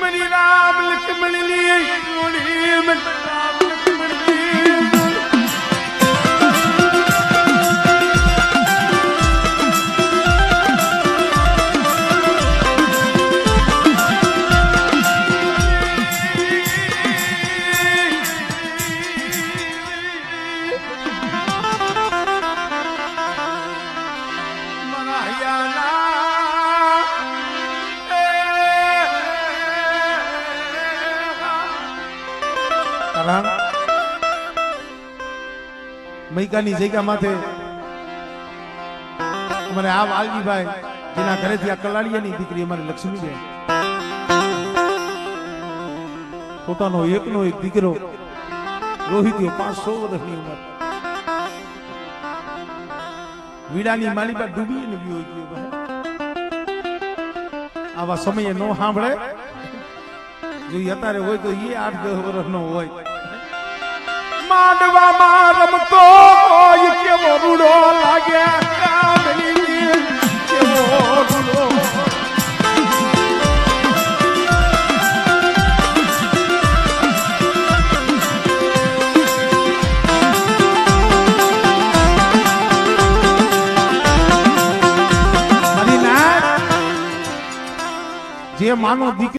મરી રામ મરી રામ લક્ષ્મણની કારણ મૈકાની જગ્યા માથે અમારે આ વાલજીભાઈ, જેના ઘરેથી આ કલાળિયાની દીકરી અમારી લક્ષ્મીબેન. પોતાનો એકનો એક દીકરો, રોહિતીઓ પાંચસો વર્ષની ઉંમર. વીડાની માલી પર ડૂબી ગયો આવા સમયે ન સાંભળે. જો અત્યારે હોય તો એ આઠ દસ વર્ષનો હોય. માંડવામાં રમતો હોય કેવો રૂડો લાગે. જે માનો દીકરી